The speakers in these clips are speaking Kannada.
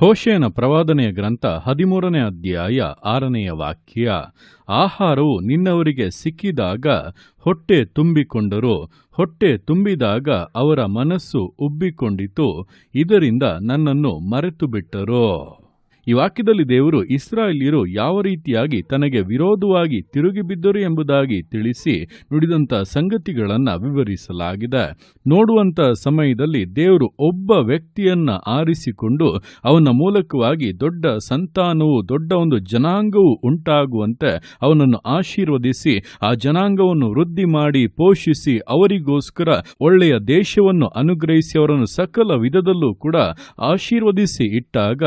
ಹೋಶೇನ ಪ್ರವಾದನೆಯ ಗ್ರಂಥ ಹದಿಮೂರನೇ ಅಧ್ಯಾಯ ಆರನೆಯ ವಾಕ್ಯ, ಆಹಾರವು ನಿನ್ನವರಿಗೆ ಸಿಕ್ಕಿದಾಗ ಹೊಟ್ಟೆ ತುಂಬಿಕೊಂಡರು, ಹೊಟ್ಟೆ ತುಂಬಿದಾಗ ಅವರ ಮನಸ್ಸು ಉಬ್ಬಿಕೊಂಡಿತು, ಇದರಿಂದ ನನ್ನನ್ನು ಮರೆತು ಬಿಟ್ಟರು ಈ ವಾಕ್ಯದಲ್ಲಿ ದೇವರು ಇಸ್ರಾಯೇಲ್ಯರು ಯಾವ ರೀತಿಯಾಗಿ ತನಗೆ ವಿರೋಧವಾಗಿ ತಿರುಗಿ ಬಿದ್ದರು ಎಂಬುದಾಗಿ ತಿಳಿಸಿ ನುಡಿದಂಥ ಸಂಗತಿಗಳನ್ನು ವಿವರಿಸಲಾಗಿದೆ. ನೋಡುವಂಥ ಸಮಯದಲ್ಲಿ ದೇವರು ಒಬ್ಬ ವ್ಯಕ್ತಿಯನ್ನ ಆರಿಸಿಕೊಂಡು ಅವನ ಮೂಲಕವಾಗಿ ದೊಡ್ಡ ಸಂತಾನವು ದೊಡ್ಡ ಒಂದು ಜನಾಂಗವು ಉಂಟಾಗುವಂತೆ ಅವನನ್ನು ಆಶೀರ್ವದಿಸಿ, ಆ ಜನಾಂಗವನ್ನು ವೃದ್ಧಿ ಮಾಡಿ ಪೋಷಿಸಿ, ಅವರಿಗೋಸ್ಕರ ಒಳ್ಳೆಯ ದೇಶವನ್ನು ಅನುಗ್ರಹಿಸಿ ಅವರನ್ನು ಸಕಲ ವಿಧದಲ್ಲೂ ಕೂಡ ಆಶೀರ್ವದಿಸಿ ಇಟ್ಟಾಗ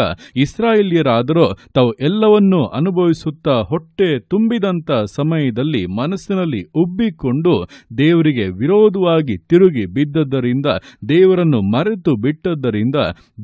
ಇಸ್ರಾಯೇಲ್ಯರಾದರೂ ತಾವು ಎಲ್ಲವನ್ನೂ ಅನುಭವಿಸುತ್ತಾ ಹೊಟ್ಟೆ ತುಂಬಿದಂತ ಸಮಯದಲ್ಲಿ ಮನಸ್ಸಿನಲ್ಲಿ ಉಬ್ಬಿಕೊಂಡು ದೇವರಿಗೆ ವಿರೋಧವಾಗಿ ತಿರುಗಿ ಬಿದ್ದದ್ದರಿಂದ, ದೇವರನ್ನು ಮರೆತು ಬಿಟ್ಟದ್ದರಿಂದ,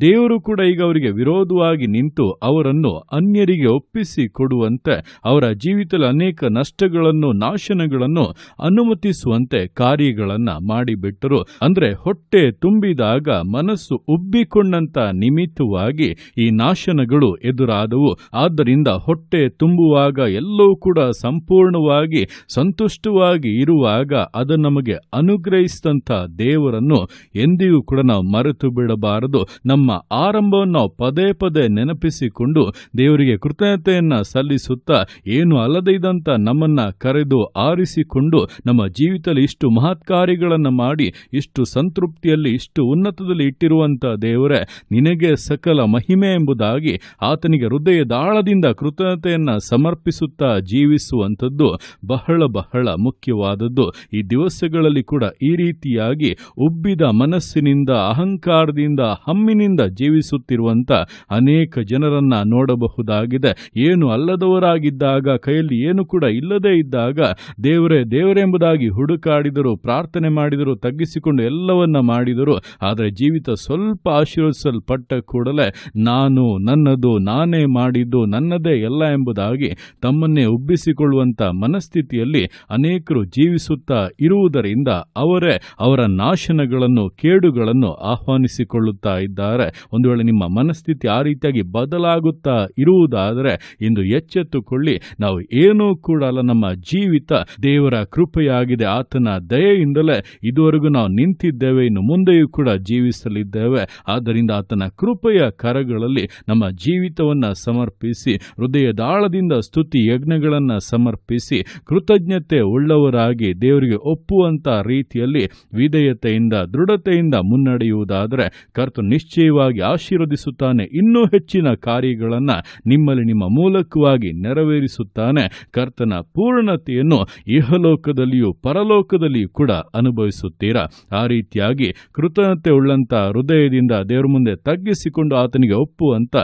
ದೇವರು ಕೂಡ ಈಗ ಅವರಿಗೆ ವಿರೋಧವಾಗಿ ನಿಂತು ಅವರನ್ನು ಅನ್ಯರಿಗೆ ಒಪ್ಪಿಸಿ ಕೊಡುವಂತೆ, ಅವರ ಜೀವಿತದಲ್ಲಿ ಅನೇಕ ನಷ್ಟಗಳನ್ನು, ನಾಶನಗಳನ್ನು ಅನುಮತಿಸುವಂತೆ ಕಾರ್ಯಗಳನ್ನು ಮಾಡಿಬಿಟ್ಟರು. ಅಂದ್ರೆ ಹೊಟ್ಟೆ ತುಂಬಿದಾಗ ಮನಸ್ಸು ಉಬ್ಬಿಕೊಂಡಂತ ನಿಮಿತ್ತವಾಗಿ ಈ ನಾಶನಗಳು ಎದುರಾದವು. ಆದ್ದರಿಂದ ಹೊಟ್ಟೆ ತುಂಬುವಾಗ ಎಲ್ಲವೂ ಕೂಡ ಸಂಪೂರ್ಣವಾಗಿ ಸಂತುಷ್ಟವಾಗಿ ಇರುವಾಗ ಅದು ನಮಗೆ ಅನುಗ್ರಹಿಸಿದಂಥ ದೇವರನ್ನು ಎಂದಿಗೂ ಕೂಡ ನಾವು ಮರೆತು ಬಿಡಬಾರದು. ನಮ್ಮ ಆರಂಭವನ್ನು ಪದೇ ಪದೇ ನೆನಪಿಸಿಕೊಂಡು ದೇವರಿಗೆ ಕೃತಜ್ಞತೆಯನ್ನು ಸಲ್ಲಿಸುತ್ತಾ ಏನು ಅಲ್ಲದೆ ಇದ್ದಂಥ ನಮ್ಮನ್ನ ಕರೆದು ಆರಿಸಿಕೊಂಡು ನಮ್ಮ ಜೀವಿತದಲ್ಲಿ ಇಷ್ಟು ಮಹತ್ ಕಾರ್ಯಗಳನ್ನು ಮಾಡಿ, ಇಷ್ಟು ಸಂತೃಪ್ತಿಯಲ್ಲಿ, ಇಷ್ಟು ಉನ್ನತದಲ್ಲಿ ಇಟ್ಟಿರುವಂಥ ದೇವರೇ, ನಿನಗೆ ಸಕಲ ಮಹಿಮೆ ಎಂಬುದಾಗಿ ಆತನಿಗೆ ಹೃದಯದಾಳದಿಂದ ಕೃತಜ್ಞತೆಯನ್ನು ಸಮರ್ಪಿಸುತ್ತಾ ಜೀವಿಸುವಂಥದ್ದು ಬಹಳ ಬಹಳ ಮುಖ್ಯವಾದದ್ದು. ಈ ದಿವಸಗಳಲ್ಲಿ ಕೂಡ ಈ ರೀತಿಯಾಗಿ ಉಬ್ಬಿದ ಮನಸ್ಸಿನಿಂದ, ಅಹಂಕಾರದಿಂದ, ಹಮ್ಮಿನಿಂದ ಜೀವಿಸುತ್ತಿರುವಂಥ ಅನೇಕ ಜನರನ್ನು ನೋಡಬಹುದಾಗಿದೆ. ಏನು ಅಲ್ಲದವರಾಗಿದ್ದಾಗ, ಕೈಯಲ್ಲಿ ಏನು ಕೂಡ ಇಲ್ಲದೇ ಇದ್ದಾಗ, ದೇವರೇ, ದೇವರೆಂಬುದಾಗಿ ಹುಡುಕಾಡಿದರು, ಪ್ರಾರ್ಥನೆ ಮಾಡಿದರು, ತಗ್ಗಿಸಿಕೊಂಡು ಎಲ್ಲವನ್ನ ಮಾಡಿದರು, ಆದರೆ ಜೀವಿತ ಸ್ವಲ್ಪ ಆಶೀರ್ವಿಸಲ್ಪಟ್ಟ ಕೂಡಲೇ ನಾನು ನನ್ನದು ನಾನೇ ಮಾಡಿದ್ದು ನನ್ನದೇ ಎಲ್ಲ ಎಂಬುದಾಗಿ ತಮ್ಮನ್ನೇ ಉಬ್ಬಿಸಿಕೊಳ್ಳುವಂತ ಮನಸ್ಥಿತಿಯಲ್ಲಿ ಅನೇಕರು ಜೀವಿಸುತ್ತಾ ಇರುವುದರಿಂದ ಅವರೇ ಅವರ ನಾಶನಗಳನ್ನು, ಕೇಡುಗಳನ್ನು ಆಹ್ವಾನಿಸಿಕೊಳ್ಳುತ್ತಾ ಇದ್ದಾರೆ. ಒಂದು ವೇಳೆ ನಿಮ್ಮ ಮನಸ್ಥಿತಿ ಆ ರೀತಿಯಾಗಿ ಬದಲಾಗುತ್ತಾ ಇರುವುದಾದರೆ ಇಂದು ಎಚ್ಚೆತ್ತುಕೊಳ್ಳಿ, ನಾವು ಏನೂ ಕೂಡ ಅಲ್ಲ, ನಮ್ಮ ಜೀವಿತ ದೇವರ ಕೃಪೆಯಾಗಿದೆ, ಆತನ ದಯೆಯಿಂದಲೇ ಇದುವರೆಗೂ ನಾವು ನಿಂತಿದ್ದೇವೆ, ಇನ್ನು ಮುಂದೆಯೂ ಕೂಡ ಜೀವಿಸಲಿದ್ದೇವೆ. ಆದ್ದರಿಂದ ಆತನ ಕೃಪೆಯ ಕರಗಳಲ್ಲಿ ನಮ್ಮ ಜೀವಿತವನ್ನ ಸಮರ್ಪಿಸಿ ಹೃದಯದಾಳದಿಂದ ಸ್ತುತಿ ಯಜ್ಞಗಳನ್ನು ಸಮರ್ಪಿಸಿ, ಕೃತಜ್ಞತೆ ಉಳ್ಳವರಾಗಿ ದೇವರಿಗೆ ಒಪ್ಪುವಂಥ ರೀತಿಯಲ್ಲಿ ವಿಧೇಯತೆಯಿಂದ, ದೃಢತೆಯಿಂದ ಮುನ್ನಡೆಯುವುದಾದರೆ ಕರ್ತ ನಿಶ್ಚಯವಾಗಿ ಆಶೀರ್ವದಿಸುತ್ತಾನೆ. ಇನ್ನೂ ಹೆಚ್ಚಿನ ಕಾರ್ಯಗಳನ್ನು ನಿಮ್ಮಲ್ಲಿ ನಿಮ್ಮ ಮೂಲಕವಾಗಿ ನೆರವೇರಿಸುತ್ತಾನೆ. ಕರ್ತನ ಪೂರ್ಣತೆಯನ್ನು ಇಹಲೋಕದಲ್ಲಿಯೂ ಪರಲೋಕದಲ್ಲಿಯೂ ಕೂಡ ಅನುಭವಿಸುತ್ತೀರಾ? ಆ ರೀತಿಯಾಗಿ ಕೃತಜ್ಞತೆ ಉಳ್ಳಂತ ಹೃದಯದಿಂದ ದೇವರ ಮುಂದೆ ತಗ್ಗಿಸಿಕೊಂಡು ಆತನಿಗೆ ಒಪ್ಪುವಂತ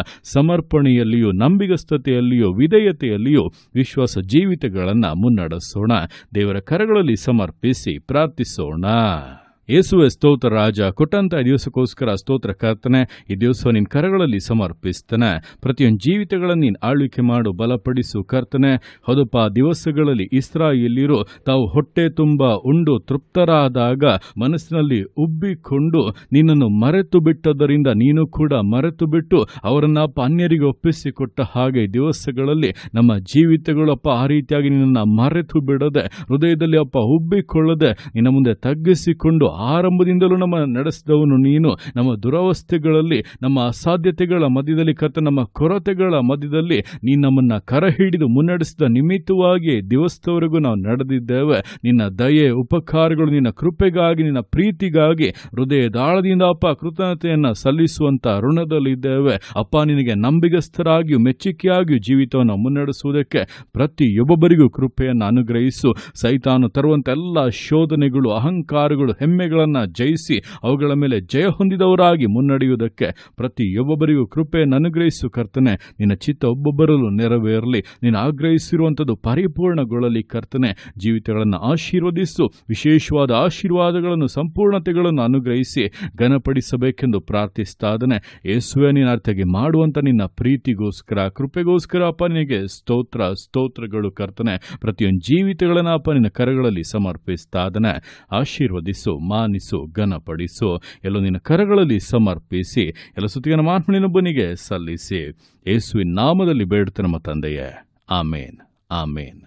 ಸಮರ್ಪಣೆಯಲ್ಲಿಯೂ ನಂಬಿಗಸ್ತತೆಯಲ್ಲಿಯೂ ವಿಧೇಯತೆಯಲ್ಲಿಯೂ ವಿಶ್ವಾಸ ಜೀವಿತಗಳನ್ನು ಮುನ್ನಡೆಸೋಣ. ದೇವರ ಕರಗಳಲ್ಲಿ ಸಮರ್ಪಿಸಿ ಪ್ರಾರ್ಥಿಸೋಣ. ಯೇಸುವೆ ಸ್ತೋತ್ರ ರಾಜ ಕೊಟ್ಟಂತ ಈ ದಿವಸಕ್ಕೋಸ್ಕರ ಸ್ತೋತ್ರ ಕರ್ತನೆ, ಈ ದಿವಸ ನಿನ್ನ ಕರಗಳಲ್ಲಿ ಸಮರ್ಪಿಸ್ತಾನೆ. ಪ್ರತಿಯೊಂದು ಜೀವಿತಗಳನ್ನು ನೀನು ಆಳ್ವಿಕೆ ಮಾಡು, ಬಲಪಡಿಸು ಕರ್ತನೆ. ಹೌದಪ್ಪ ದಿವಸಗಳಲ್ಲಿ ಇಸ್ರಾಯೇಲಿರು ತಾವು ಹೊಟ್ಟೆ ತುಂಬ ಉಂಡು, ತೃಪ್ತರಾದಾಗ ಮನಸ್ಸಿನಲ್ಲಿ ಉಬ್ಬಿಕೊಂಡು ನಿನ್ನನ್ನು ಮರೆತು ಬಿಟ್ಟದರಿಂದ ನೀನು ಕೂಡ ಮರೆತು ಬಿಟ್ಟು ಅವರನ್ನ ಅನ್ಯರಿಗೆ ಒಪ್ಪಿಸಿಕೊಟ್ಟ ಹಾಗೆ ದಿವಸಗಳಲ್ಲಿ ನಮ್ಮ ಜೀವಿತಗಳಪ್ಪ ಆ ರೀತಿಯಾಗಿ ನಿನ್ನನ್ನು ಮರೆತು ಬಿಡದೆ, ಹೃದಯದಲ್ಲಿ ಅಪ್ಪ ಉಬ್ಬಿಕೊಳ್ಳದೆ ನಿನ್ನ ಮುಂದೆ ತಗ್ಗಿಸಿಕೊಂಡು ಆರಂಭದಿಂದಲೂ ನಮ್ಮ ನಡೆಸಿದವನು ನೀನು. ನಮ್ಮ ದುರವಸ್ಥೆಗಳಲ್ಲಿ, ನಮ್ಮ ಅಸಾಧ್ಯತೆಗಳ ಮಧ್ಯದಲ್ಲಿ, ಕರ್ತ ನಮ್ಮ ಕೊರತೆಗಳ ಮಧ್ಯದಲ್ಲಿ ನೀನು ನಮ್ಮನ್ನು ಕರ ಹಿಡಿದು ಮುನ್ನಡೆಸಿದ ನಿಮಿತ್ತವಾಗಿ ದಿವಸದವರೆಗೂ ನಾವು ನಡೆದಿದ್ದೇವೆ. ನಿನ್ನ ದಯೆ, ಉಪಕಾರಗಳು, ನಿನ್ನ ಕೃಪೆಗಾಗಿ, ನಿನ್ನ ಪ್ರೀತಿಗಾಗಿ ಹೃದಯದಾಳದಿಂದ ಅಪ್ಪ ಕೃತಜ್ಞತೆಯನ್ನು ಸಲ್ಲಿಸುವಂತ ಋಣದಲ್ಲಿದ್ದೇವೆ. ಅಪ್ಪ, ನಿನಗೆ ನಂಬಿಗಸ್ಥರಾಗಿಯೂ ಮೆಚ್ಚುಗೆಯಾಗಿಯೂ ಜೀವಿತವನ್ನು ಮುನ್ನಡೆಸುವುದಕ್ಕೆ ಪ್ರತಿಯೊಬ್ಬೊಬ್ಬರಿಗೂ ಕೃಪೆಯನ್ನು ಅನುಗ್ರಹಿಸು. ಸೈತಾನು ತರುವಂತ ಎಲ್ಲ ಶೋಧನೆಗಳು, ಅಹಂಕಾರಗಳು ಹೆಮ್ಮೆಗಳನ್ನು ಜಯಿಸಿ ಅವುಗಳ ಮೇಲೆ ಜಯ ಹೊಂದಿದವರಾಗಿ ಮುನ್ನಡೆಯುವುದಕ್ಕೆ ಪ್ರತಿಯೊಬ್ಬೊಬ್ಬರಿಗೂ ಕೃಪೆಯನ್ನು ಅನುಗ್ರಹಿಸು ಕರ್ತನೆ. ನಿನ್ನ ಚಿತ್ತ ಒಬ್ಬೊಬ್ಬರಲ್ಲೂ ನೆರವೇರಲಿ. ನೀನು ಆಗ್ರಹಿಸಿರುವಂಥದ್ದು ಪರಿಪೂರ್ಣಗೊಳ್ಳಲಿ ಕರ್ತನೆ. ಜೀವಿತಗಳನ್ನು ಆಶೀರ್ವದಿಸು. ವಿಶೇಷವಾದ ಆಶೀರ್ವಾದಗಳನ್ನು, ಸಂಪೂರ್ಣತೆಗಳನ್ನು ಅನುಗ್ರಹಿಸಿ ಘನಪಡಿಸಬೇಕೆಂದು ಪ್ರಾರ್ಥಿಸ್ತಾದನೆ ಯೇಸುವೆ, ನೀನು ಅರ್ಥಗೆ ಮಾಡುವಂಥ ನಿನ್ನ ಪ್ರೀತಿಗೋಸ್ಕರ, ಕೃಪೆಗೋಸ್ಕರ ಅಪ್ಪ, ನಿನಗೆ ಸ್ತೋತ್ರ, ಸ್ತೋತ್ರಗಳು ಕರ್ತನೆ. ಪ್ರತಿಯೊಂದು ಜೀವಿತಗಳನ್ನು ಅಪ್ಪ, ನಿನ್ನ ಕರಗಳಲ್ಲಿ ಸಮರ್ಪಿಸ್ತಾದನೆ ಆಶೀರ್ವದಿಸು. ಮಾನಿಸು ಘನಪಡಿಸು, ಎಲ್ಲೋ ನಿನ್ನ ಕರಗಳಲ್ಲಿ ಸಮರ್ಪಿಸಿ, ಎಲ್ಲ ಸುತ್ತಿಗೆ ಮಾತ್ಮನಿನೊಬ್ಬನಿಗೆ ಸಲ್ಲಿಸಿ. ಯೇಸುವಿನ ನಾಮದಲ್ಲಿ ಬೇಡುತ್ತೆ ನಮ್ಮ ತಂದೆಯೇ. ಆಮೇನ್. ಆಮೇನ್.